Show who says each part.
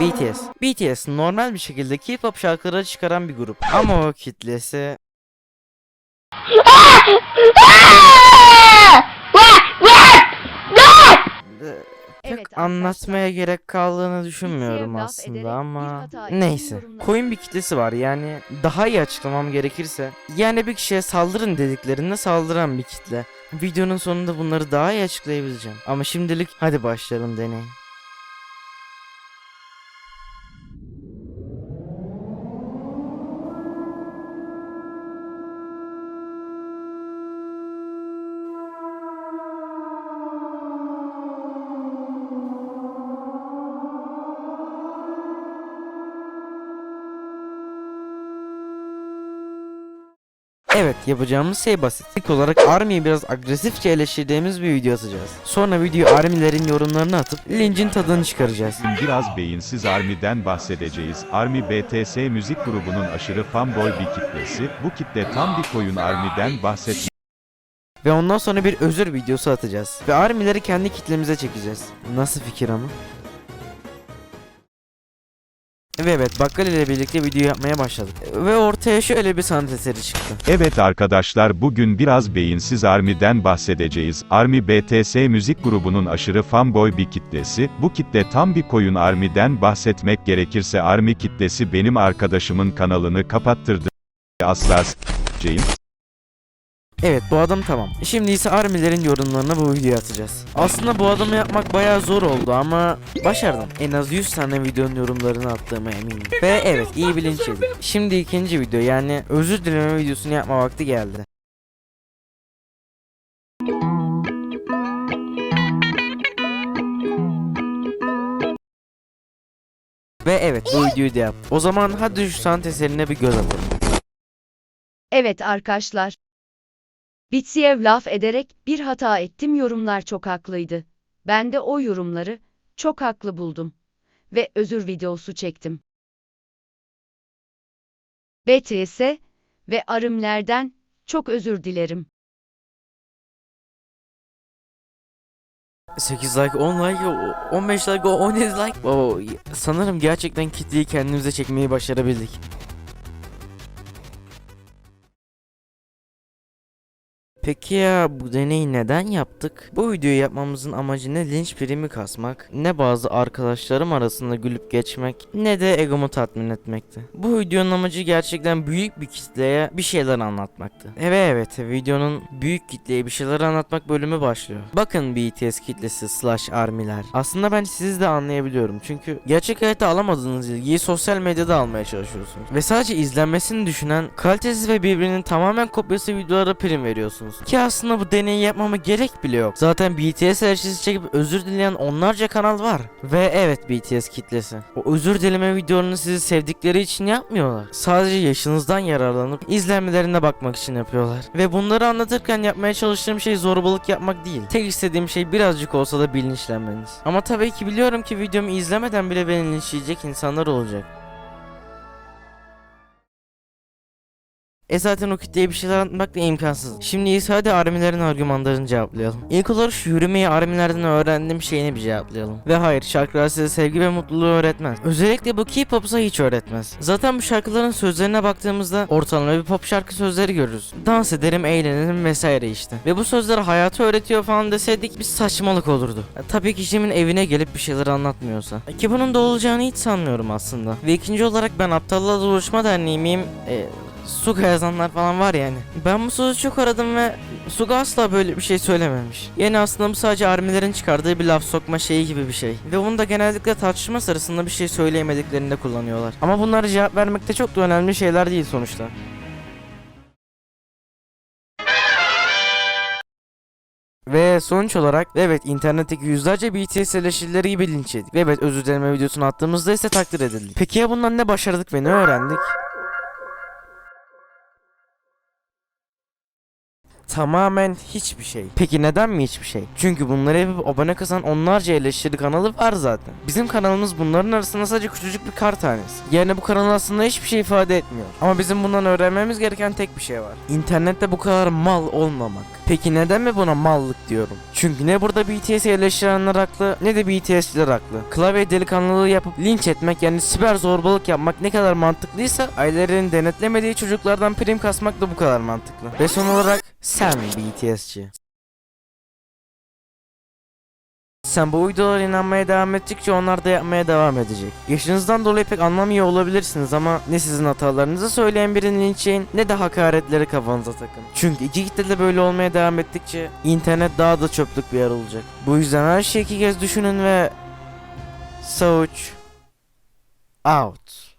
Speaker 1: BTS. BTS normal bir şekilde K-pop şarkıları çıkaran bir grup. Ama o kitlesi
Speaker 2: Evet,
Speaker 1: anlatmaya gerek kaldığını düşünmüyorum aslında ama neyse. Koyun bir kitlesi var yani daha iyi açıklamam gerekirse yani bir kişiye saldırın dediklerinde saldıran bir kitle. Videonun sonunda bunları daha iyi açıklayabileceğim. Ama şimdilik hadi başlayalım deney. Evet yapacağımız şey basit. İlk olarak Army'yi biraz agresifçe eleştirdiğimiz bir video atacağız. Sonra video Army'lerin yorumlarını atıp lincin tadını çıkaracağız.
Speaker 3: Biraz beyinsiz Army'den bahsedeceğiz. Army BTS müzik grubunun aşırı fanboy bir kitlesi. Bu kitle tam bir koyun Army'den bahset.
Speaker 1: Ve ondan sonra bir özür videosu atacağız. Ve Army'leri kendi kitlemize çekeceğiz. Nasıl fikir ama? Ve evet Bakkal ile birlikte video yapmaya başladık. Ve ortaya şöyle bir sanat eseri çıktı.
Speaker 3: Evet arkadaşlar bugün biraz beyinsiz Army'den bahsedeceğiz. Army BTS müzik grubunun aşırı fanboy bir kitlesi. Bu kitle tam bir koyun Army'den bahsetmek gerekirse Army kitlesi benim arkadaşımın kanalını kapattırdı. Asla s**eceğim.
Speaker 1: Evet bu adam tamam. Şimdi ise Army'lerin yorumlarına bu videoyu atacağız. Aslında bu adamı yapmak bayağı zor oldu ama başardım. En az 100 tane videonun yorumlarını attığıma eminim. Ve evet iyi bilinç yedim. Şimdi ikinci video yani özür dileme videosunu yapma vakti geldi. Ve evet bu videoyu da yaptım. O zaman hadi şu sanat eserine bir göz atalım.
Speaker 2: Evet arkadaşlar. Bitsiyev laf ederek bir hata ettim yorumlar çok haklıydı. Ben de o yorumları çok haklı buldum. Ve özür videosu çektim. BTS ve arımlerden çok özür dilerim.
Speaker 1: 8 like, 10 like, o- 15 like, o 17 like. Oo, sanırım gerçekten kitleyi kendimize çekmeyi başarabildik. Peki ya bu deneyi neden yaptık? Bu videoyu yapmamızın amacı ne linç primi kasmak, ne bazı arkadaşlarım arasında gülüp geçmek, ne de egomu tatmin etmekti. Bu videonun amacı gerçekten büyük bir kitleye bir şeyler anlatmaktı. Evet evet videonun büyük kitleye bir şeyler anlatmak bölümü başlıyor. Bakın BTS kitlesi slash armiler. Aslında ben sizi de anlayabiliyorum çünkü gerçek hayatta alamadığınız ilgiyi sosyal medyada almaya çalışıyorsunuz. Ve sadece izlenmesini düşünen kalitesiz ve birbirinin tamamen kopyası videolara prim veriyorsunuz. Ki aslında bu deneyi yapmama gerek bile yok. Zaten BTS elçisi çekip özür dileyen onlarca kanal var. Ve evet BTS kitlesi. O özür dileme videolarını sizi sevdikleri için yapmıyorlar. Sadece yaşınızdan yararlanıp izlenmelerine bakmak için yapıyorlar. Ve bunları anlatırken yapmaya çalıştığım şey zorbalık yapmak değil. Tek istediğim şey birazcık olsa da bilinçlenmeniz. Ama tabii ki biliyorum ki videomu izlemeden bile beni linçleyecek insanlar olacak. E zaten o kitleye bir şeyler anlatmak da imkansız. Şimdi ise hadi armilerin argümanlarını cevaplayalım. İlk olarak şu yürümeyi armilerden öğrendiğim şeyini bir cevaplayalım. Ve hayır şarkılar size sevgi ve mutluluğu öğretmez. Özellikle bu K-pop'sa hiç öğretmez. Zaten bu şarkıların sözlerine baktığımızda ortalama bir pop şarkı sözleri görürüz. Dans ederim, eğlenirim vesaire işte. Ve bu sözler hayatı öğretiyor falan deseydik bir saçmalık olurdu. Ya, tabii ki kimin evine gelip bir şeyler anlatmıyorsa. Ki bunun da olacağını hiç sanmıyorum aslında. Ve ikinci olarak ben Aptallarla Duruşma Derneği miyim? E, Suga yazanlar falan var yani. Ben bu sözü çok aradım ve Suga asla böyle bir şey söylememiş. Yani aslında bu sadece armilerin çıkardığı bir laf sokma şeyi gibi bir şey. Ve bunu da genellikle tartışma sırasında bir şey söyleyemediklerinde kullanıyorlar. Ama bunlara cevap vermekte çok da önemli şeyler değil sonuçta. Ve sonuç olarak evet internetteki yüzlerce BTS eleştirileri gibi linç. Ve evet özür dileme videosunu attığımızda ise takdir edildik. Peki ya bundan ne başardık ve ne öğrendik? Tamamen hiçbir şey. Peki neden mi hiçbir şey? Çünkü bunları yapıp abone kazan onlarca eleştiri kanalı var zaten. Bizim kanalımız bunların arasında sadece küçücük bir kar tanesi. Yani bu kanal aslında hiçbir şey ifade etmiyor. Ama bizim bundan öğrenmemiz gereken tek bir şey var. İnternette bu kadar mal olmamak. Peki neden mi buna mallık diyorum? Çünkü ne burada BTS'i eleştirenler haklı ne de BTS'çiler haklı. Klavye delikanlılığı yapıp linç etmek yani siber zorbalık yapmak ne kadar mantıklıysa ailelerin denetlemediği çocuklardan prim kasmak da bu kadar mantıklı. Ve son olarak sen BTS'ci. Sen bu videolara inanmaya devam ettikçe onlar da yapmaya devam edecek. Yaşınızdan dolayı pek anlamıyor olabilirsiniz ama ne sizin hatalarınızı söyleyen birini linçleyin ne de hakaretleri kafanıza takın. Çünkü iki kitle de böyle olmaya devam ettikçe internet daha da çöplük bir yer olacak. Bu yüzden her şeyi iki kez düşünün ve... Soğuç... Out.